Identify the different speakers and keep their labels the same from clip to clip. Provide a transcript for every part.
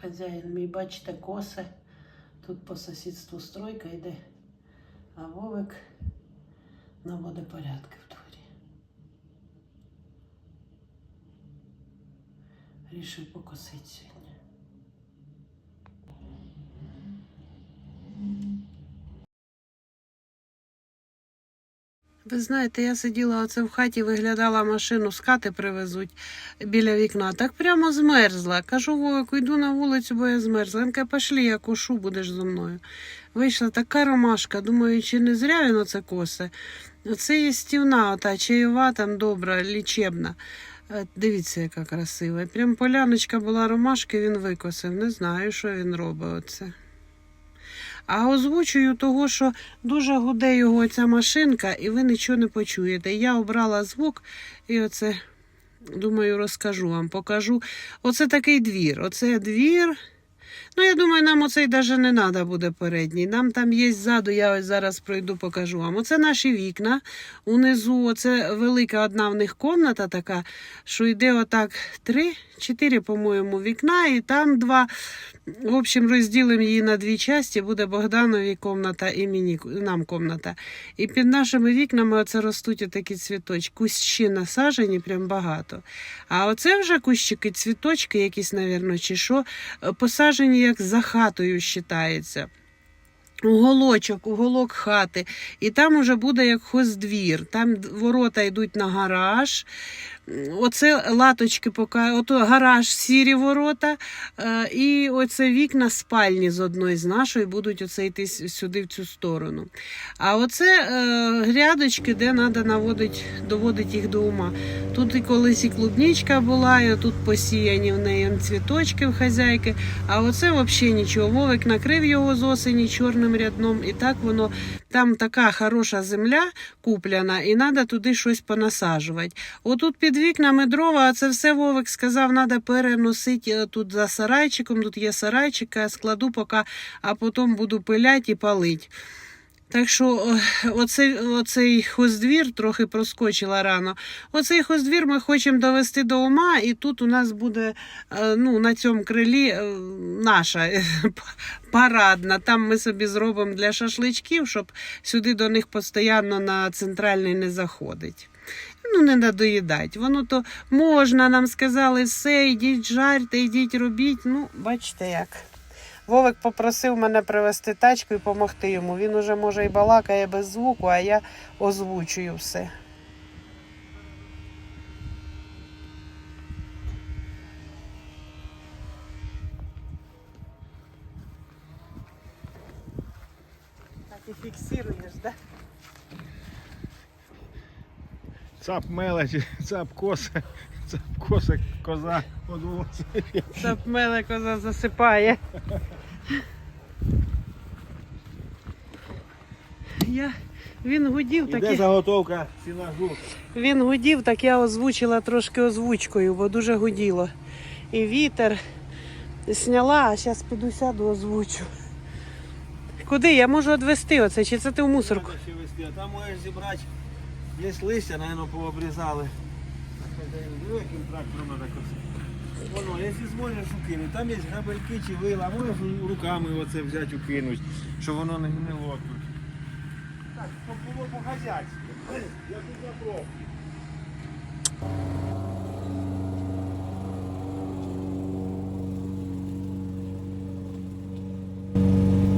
Speaker 1: Хазяїн мій, бачите, косе. Тут по сусідству стройка йде, а Вовик наводить порядки в дворі. Рішив покосити сьогодні. Ви знаєте, я сиділа оце в хаті, виглядала машину, з хати привезуть біля вікна. Так прямо змерзла. Кажу, Вовику, йду на вулицю, бо я змерзла. Він каже, я кошу, будеш зі мною. Вийшла така ромашка. Думаю, чи не зря він оце косе. Оце є стівна, ота чайова, там добра, лічебна. Е, Дивіться, яка красива. Прям поляночка була ромашки, він викосив. Не знаю, що він робить оце. А озвучую того, що дуже гуде його ця машинка, і ви нічого не почуєте. Я обрала звук і оце, думаю, розкажу вам, покажу. Оце такий двір. Оце двір. Ну, я думаю, нам оцей навіть не треба буде передній. Нам там є ззаду, я ось зараз пройду, покажу вам. Оце наші вікна. Унизу, оце велика одна в них комната така, що йде отак три, чотири, по-моєму, вікна, і там два. В общем, розділимо її на дві часті. Буде Богданові комната і мені, нам комната. І під нашими вікнами оце ростуть отакі цвіточки. Кущі насажені, прям багато. А оце вже кущики, цвіточки якісь, навірно, чи що, посажені як за хатою вважається. Уголочок, уголок хати, і там уже буде як хоздвір. Там ворота йдуть на гараж. Оце латочки поки, ото гараж, сірі ворота, е, і оце вікна спальні з одної з нашої будуть оце йти сюди в цю сторону. А оце е, грядочки, де треба доводити їх до ума. Тут і колись і клубничка була, і тут посіяні в неї цвіточки в хазяйки. А оце взагалі нічого. Вовик накрив його з осені чорним рядном, і так воно там така хороша земля купляна, і треба туди щось понасаджувати. Отут під вікнами дрова, а це все Вовик сказав, треба переносити е, тут за сарайчиком. Тут є сарайчик, я складу поки, а потім буду пиляти і палити. Так що е, оцей, оцей хоздвір трохи проскочила рано. Оцей хоздвір ми хочемо довести до ума, і тут у нас буде е, ну, на цьому крилі е, наша парадна. Там ми собі зробимо для шашличків, щоб сюди до них постійно на центральний не заходить. Ну, не надоїдать. Воно то можна, нам сказали, все, йдіть жарте, йдіть робіть. Ну, бачите як. Вовик попросив мене привезти тачку і допомогти йому. Він уже може і балакає без звуку, а я озвучую все. Так і фіксуєш, да?
Speaker 2: Цап мелечі, цап косе, цап косе, коза подвоз.
Speaker 1: Щоб мене коза засипає. Я... Він гудів, так
Speaker 2: Іде
Speaker 1: і...
Speaker 2: заготовка сінажу.
Speaker 1: він гудів, так я озвучила трошки озвучкою, бо дуже гуділо. І вітер сняла, а зараз піду сяду озвучу. Куди? Я можу відвести оце, чи це ти в мусорку?
Speaker 2: А там можеш зібрати. Є листя, напевно, пообрізали. Диви, яким трактором треба косити. Воно, якщо зможеш укинути, там є грабельки чи вила, можеш руками оце взяти укинути, щоб воно не гнило тут. Так, щоб було по-хазяйськи. Я тут запробую.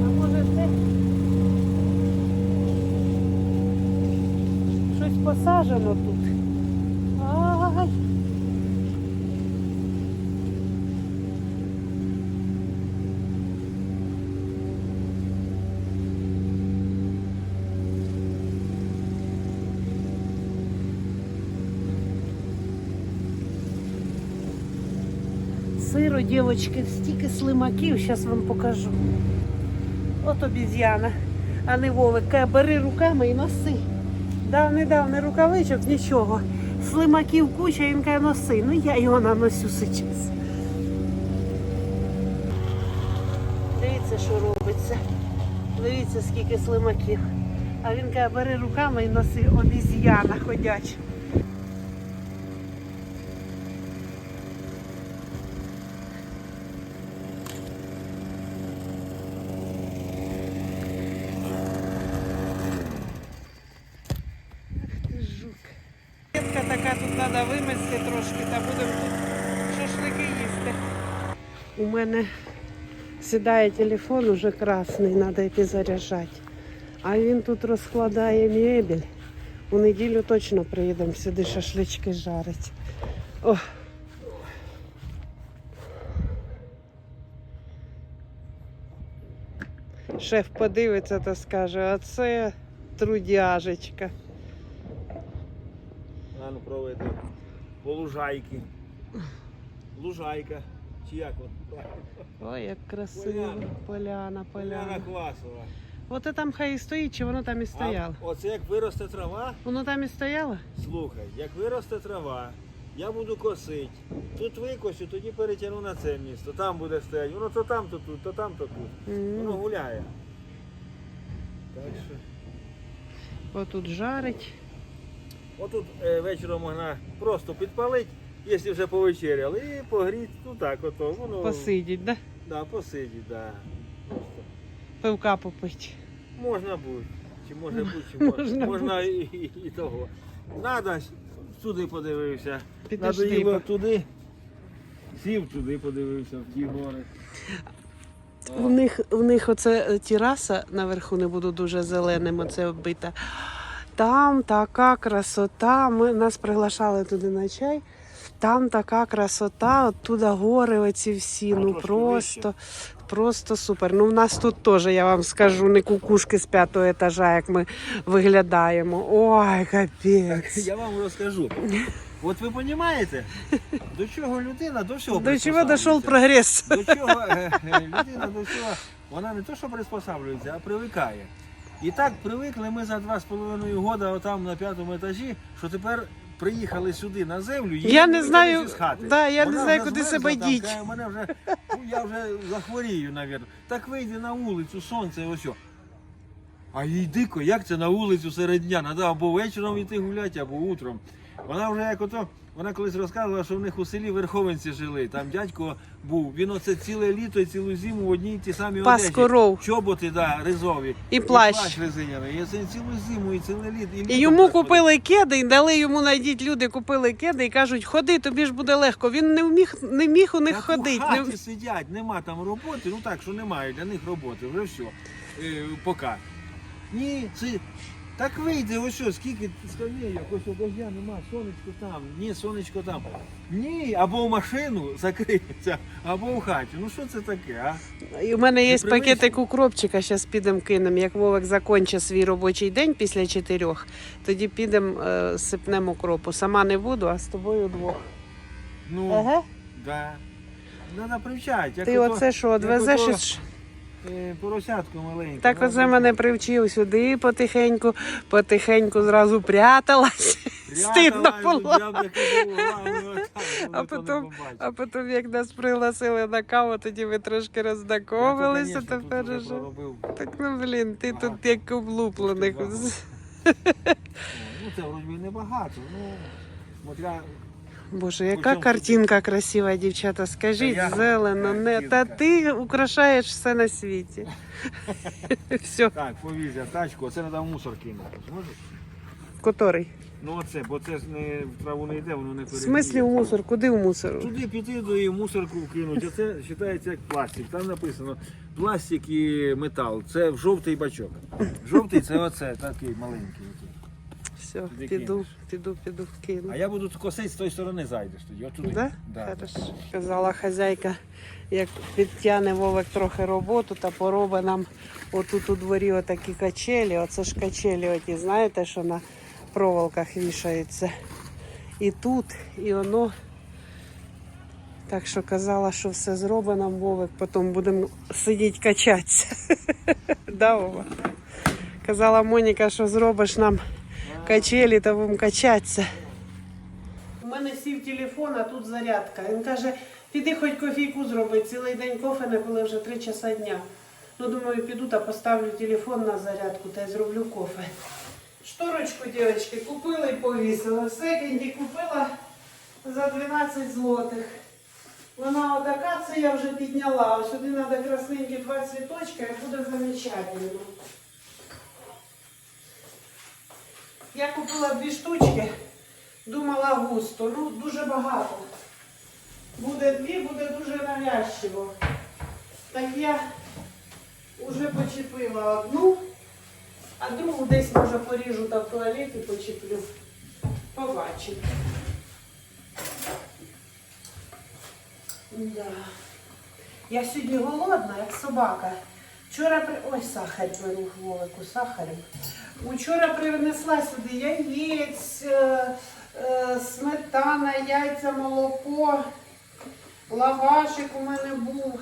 Speaker 1: А може це щось посаджено тут. Дівчатки, стільки слимаків, зараз вам покажу. От обіз'яна, а не Вовик. Бери руками і носи. Дав не дав не рукавичок, нічого. Слимаків куча, він каже, носи. Ну я його наносю зараз. Дивіться, що робиться. Дивіться, скільки слимаків. А він каже, бери руками і носи обіз'яна ходяча. У мене сідає телефон уже красний, треба йти заряджати. А він тут розкладає мебель. У неділю точно приїдемо сюди шашлички жарить. О. Шеф подивиться та скаже, а це трудяжечка.
Speaker 2: А ну. По лужайки. Лужайка. Чи як от?
Speaker 1: Ой, як красиво. Поляна,
Speaker 2: Поляна. Квасова.
Speaker 1: От там хай і стоїть, чи воно там і стояло.
Speaker 2: А оце як виросте трава,
Speaker 1: Воно там і стояло?
Speaker 2: слухай, як виросте трава, я буду косити. Тут викосю, тоді перетягну на це місто. Там буде стояти. Воно то там, то тут, то там, то тут.
Speaker 1: М.
Speaker 2: Воно гуляє. Так що.
Speaker 1: Отут жарить.
Speaker 2: Отут е, вечором можна просто підпалити, якщо вже повечеряли, і погріти, ну так, ото, воно
Speaker 1: Посидіть, да?
Speaker 2: Да, посидіть, да. Просто.
Speaker 1: Пивка попить.
Speaker 2: Можна бути. Чи може бути, чи
Speaker 1: Можна
Speaker 2: можна, можна і, і, і того. Надо, туди подивився.
Speaker 1: Підожди,
Speaker 2: Надоїло
Speaker 1: бо-
Speaker 2: туди. Сів туди, подивився в ті гори.
Speaker 1: У них, у них оце е, тераса наверху не буду дуже зеленим, оце оббита. Там така красота. Ми нас приглашали туди на чай. Там така красота, оттуда гори оці всі. Ну просто, просто супер. Ну, в нас тут теж, я вам скажу, не кукушки з п'ятого етажа, як ми виглядаємо. Ой, капець.
Speaker 2: Я вам розкажу. От ви розумієте, до чого людина, до всього
Speaker 1: До чого дійшов прогрес?
Speaker 2: До чого е, е, людина до всього, вона не то, що приспосаблюється, а привикає. І так привикли ми за два з половиною года отам на п'ятому етажі, що тепер приїхали сюди на землю. її
Speaker 1: Я не знаю,
Speaker 2: з хати.
Speaker 1: да, я не знаю,
Speaker 2: вже
Speaker 1: куди
Speaker 2: змерзла
Speaker 1: себе
Speaker 2: там,
Speaker 1: діть.
Speaker 2: каже, Мене вже, ну, я вже захворію, навірно. Так вийди на вулицю, сонце, ось. о. А їй дико, як це на вулицю серед дня? Треба або вечором йти гуляти, або утром. Вона вже як ото, вона колись розказувала, що в них у селі верховенці жили. Там дядько був. Він оце ціле літо і цілу зиму в одній ті самі
Speaker 1: Пас
Speaker 2: одежі.
Speaker 1: коров.
Speaker 2: Чоботи, да, ризові.
Speaker 1: І плащ.
Speaker 2: плащ резиняний. І це цілу зиму, і ціле літо. І,
Speaker 1: І йому
Speaker 2: так
Speaker 1: купили кеди, і дали йому найдіть люди, купили кеди і кажуть, ходи, тобі ж буде легко. Він не міг, не міг у них
Speaker 2: Так
Speaker 1: ходити.
Speaker 2: У хаті сидять, нема там роботи, ну так, що немає для них роботи, вже все. Е, поки. Ні, це. Так вийде, ось що, скільки скамейок, ось дождя нема, сонечко там, ні, сонечко там. Ні, або в машину закриється, або в хаті. Ну що це таке, а?
Speaker 1: І у мене є
Speaker 2: Непривично.
Speaker 1: пакетик укропчика, зараз підемо кинемо. Як Вовик закінчить свій робочий день після чотирьох, тоді підемо е, сипнемо укропу. Сама не буду, а з тобою двох.
Speaker 2: Ну,
Speaker 1: Ага.
Speaker 2: да. Треба привчати. Як
Speaker 1: Ти
Speaker 2: ото,
Speaker 1: оце що,
Speaker 2: як
Speaker 1: одвезеш?
Speaker 2: е, поросятку маленьке.
Speaker 1: Так оце мене привчив сюди потихеньку, потихеньку зразу пряталась. Стидно
Speaker 2: Прятала,
Speaker 1: було.
Speaker 2: отак,
Speaker 1: А потім, а потім, як нас пригласили на каву, тоді ми трошки
Speaker 2: Я то,
Speaker 1: роздаковувалися, тепер
Speaker 2: вже
Speaker 1: Так ну блін, ти тут як облуплених.
Speaker 2: Ну, це вроді небагато, ну, смотря...
Speaker 1: Боже, яка картинка красива, дівчата. Скажіть,
Speaker 2: Та я-
Speaker 1: зелено, не та ти украшаєш все на світі. Все,
Speaker 2: Так, повізя тачку, оце треба мусор кинути, зможеш?
Speaker 1: котрий.
Speaker 2: Ну оце, бо це ж не в траву не йде, воно не
Speaker 1: В смислі в мусор? Куди в мусор?
Speaker 2: Туди піти до її мусорку вкинуть, а це вважається як пластик. Там написано пластик і метал. Це в жовтий бачок. Жовтий це оце, такий маленький.
Speaker 1: Все,
Speaker 2: Туди
Speaker 1: піду,
Speaker 2: кинеш.
Speaker 1: піду, піду, кину.
Speaker 2: А я буду косити з тої сторони зайдеш тоді. Отуди.
Speaker 1: Да?
Speaker 2: Да.
Speaker 1: Хорошо. Казала хазяйка, як підтягне Вовик трохи роботу та поробить нам отут у дворі отакі качелі. Оце ж качелі, оті, знаєте, що на проволоках вішаються. І тут, і воно. Так що казала, що все зробить нам Вовик, потім будемо сидіти качатися. Да, Вова? Казала Моніка, що зробиш нам качелі, то будемо качатися. У мене сів телефон, а тут зарядка. Він каже, піди хоч кофійку зроби. Цілий день кофе не пили вже три часа дня. Ну, думаю, піду та поставлю телефон на зарядку та й зроблю кофе. Шторочку, дівчатки, купила і повісила. В секонді купила за 12 злотих. Вона отака, це я вже підняла. Ось сюди треба красненькі два цвіточка і буде замечательно. Я купила дві штучки, думала густо, ну дуже багато. буде дві, буде дуже навязчиво. Так я вже почепила одну, а другу десь може поріжу та в туалеті почеплю. Побачимо. Да. Я сьогодні голодна, як собака. Вчора при... Ой, сахар беру в вулику, сахарем. Учора принесла сюди яєць, е, е, сметана, яйця, молоко, лавашик у мене був,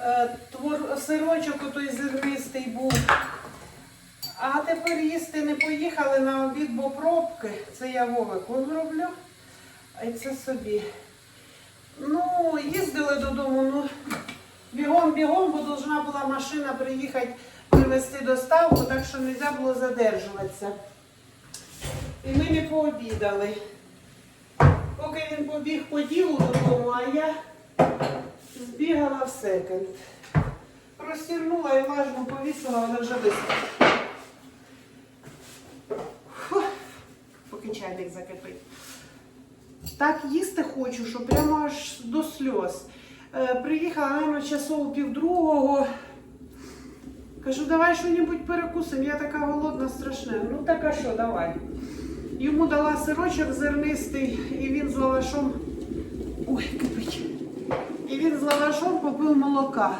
Speaker 1: е, твор... сирочок той зернистий був. А тепер їсти не поїхали на обід, бо пробки. Це я Вовику зроблю, а це собі. Ну, їздили додому, ну бігом-бігом, бо должна була машина приїхати привезти доставку, так що не можна було задержуватися. І ми не пообідали. Поки він побіг по ділу додому, а я збігала в секонд. Простірнула і влажно повісила, вона вже висохла. Поки чайник закипить. Так їсти хочу, що прямо аж до сльоз. Е, приїхала, наверное, часов півдругого. Кажу, давай що-небудь перекусимо. Я така голодна, страшна. Ну так а що, давай. Йому дала сирочок зернистий, і він з лавашом. Ой, кипить. І він з лавашом попив молока.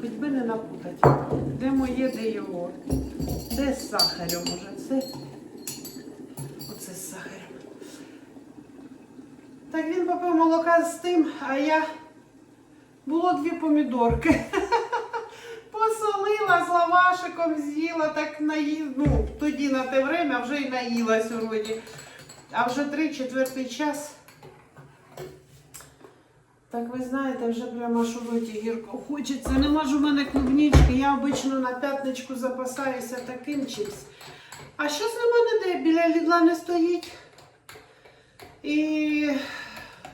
Speaker 1: Хоч би не напутати. Де моє, де його? Де з сахарем уже? Це. Оце з сахарем. Так він попив молока з тим, а я було дві помідорки. Посолила з лавашиком, з'їла, так наї... ну, тоді на те время вже й наїлась вроді. А вже три четвертий час. Так ви знаєте, вже прямо що роті гірко хочеться. Нема ж у мене клубнички. Я обично на п'ятничку запасаюся таким чимсь. А щось нема ніде, біля лідла не стоїть. І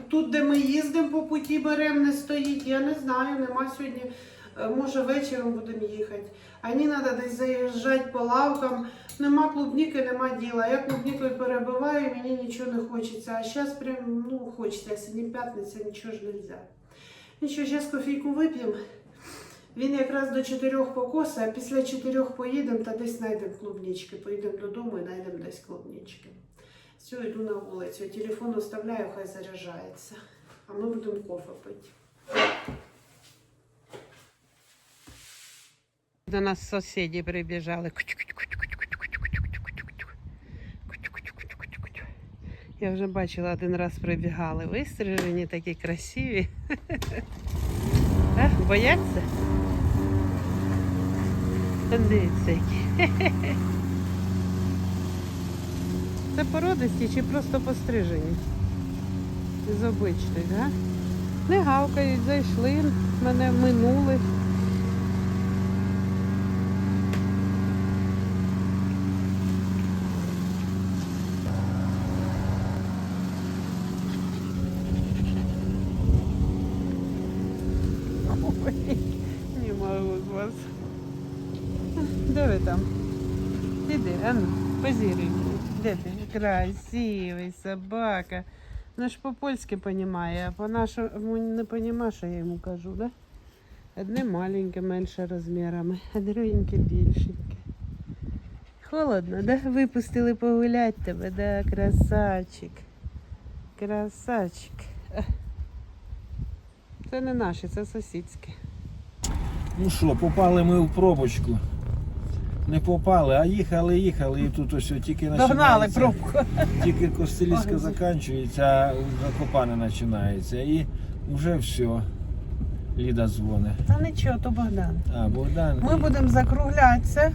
Speaker 1: тут, де ми їздимо по путі беремо, не стоїть. Я не знаю, нема сьогодні. Е, Може вечором будемо їхати. А мені треба десь заїжджати по лавкам. Нема клубніки, нема діла. Я клубнікою перебиваю, мені нічого не хочеться. А зараз прям ну, хочеться. Сьогодні п'ятниця, нічого ж не можна. Нічого, зараз кофійку вип'ємо. Він якраз до чотирьох покоса, а після чотирьох поїдемо та десь знайдемо клубнички. Поїдемо додому і знайдемо десь клубнички. Все, йду на вулицю. Телефон оставляю, хай заряджається. А ми будемо кофе пити. До нас сусіди прибіжали. Я вже бачила один раз прибігали. Вистрижені, такі красиві. А, бояться? Дивіться які. Це породисті чи просто пострижені? З обичних, га? Не гавкають, зайшли, мене минули. Ой, з вас. Де ви там? Іди, а ну, позируй мені. Де ти? Красивий собака. Ну ж по-польськи понімає, а по-нашому не понімає, що я йому кажу, да? Одне маленьке, менше розмірами, а другеньке більшеньке. Холодно, да? Випустили погулять тебе, да, красавчик. Красавчик. Це не наші, це сусідське.
Speaker 2: Ну що, попали ми в пробочку. Не попали, а їхали, їхали, і тут ось тільки
Speaker 1: Догнали
Speaker 2: починається.
Speaker 1: пробку.
Speaker 2: Тільки Костелівська
Speaker 1: Ой,
Speaker 2: закінчується, а Закопане починається. І вже все. Ліда дзвонить.
Speaker 1: Та нічого, то Богдан.
Speaker 2: А, Богдан.
Speaker 1: Ми будемо закруглятися.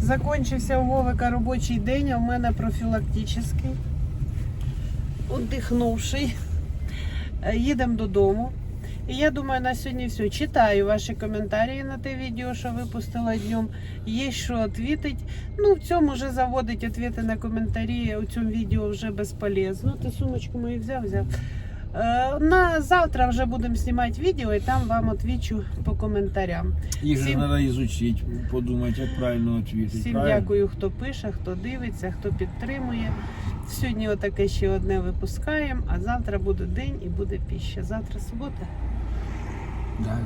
Speaker 1: Закончився у Вовика робочий день, а в мене профілактичний. Отдихнувший. Е, Їдемо додому. І я думаю, на сьогодні все. Читаю ваші коментарі на те відео, що випустила днем. Є що відповідати. Ну, в цьому вже заводить відповіді на коментарі. У цьому відео вже безполезно. Ти сумочку мою взяв, взяв. Е, На завтра вже будемо знімати відео і там вам відвічу по коментарям.
Speaker 2: Їх же
Speaker 1: всім-
Speaker 2: треба ізучити, подумати, як правильно відповідати.
Speaker 1: Всім
Speaker 2: правильно?
Speaker 1: дякую, хто пише, хто дивиться, хто підтримує. Сьогодні отаке ще одне випускаємо, а завтра буде день і буде піща. Завтра субота,
Speaker 2: Да,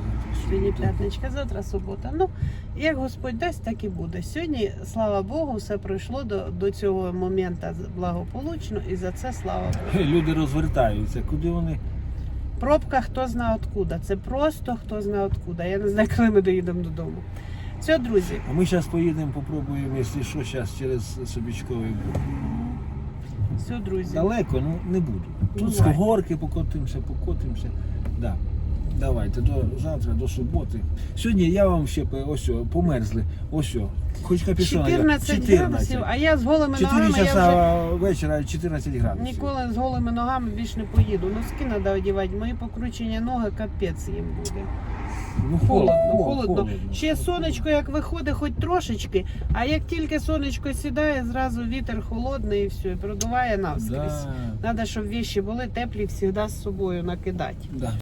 Speaker 1: сьогодні п'ятничка, завтра субота. Ну, як Господь дасть, так і буде. Сьогодні, слава Богу, все пройшло до, до цього моменту благополучно, і за це слава Богу.
Speaker 2: Люди розвертаються, куди вони.
Speaker 1: Пробка хто знає откуда. Це просто хто знає откуда. Я не знаю, коли ми доїдемо додому. Все, друзі,
Speaker 2: А ми зараз поїдемо, попробуємо, якщо що, зараз через Собічковий.
Speaker 1: Все, друзі.
Speaker 2: Далеко, ну не буду. Тут з горки покотимося, покотимося. Да. Давайте до завтра, до суботи. Сьогодні я вам ще ось о, померзли. Ось о. Хоч капюшон.
Speaker 1: 14 градусів, а я з голими
Speaker 2: 4
Speaker 1: ногами я вже
Speaker 2: вечора 14 градусів.
Speaker 1: ніколи з голими ногами більш не поїду. Носки треба одягати, мої покручені ноги, капець їм буде.
Speaker 2: Ну,
Speaker 1: Холодно, холодно. Ще сонечко як виходить, хоч трошечки, а як тільки сонечко сідає, зразу вітер холодний і все, і продуває навскрізь.
Speaker 2: Да,
Speaker 1: Треба, щоб віші були теплі, завжди з собою накидати.
Speaker 2: да.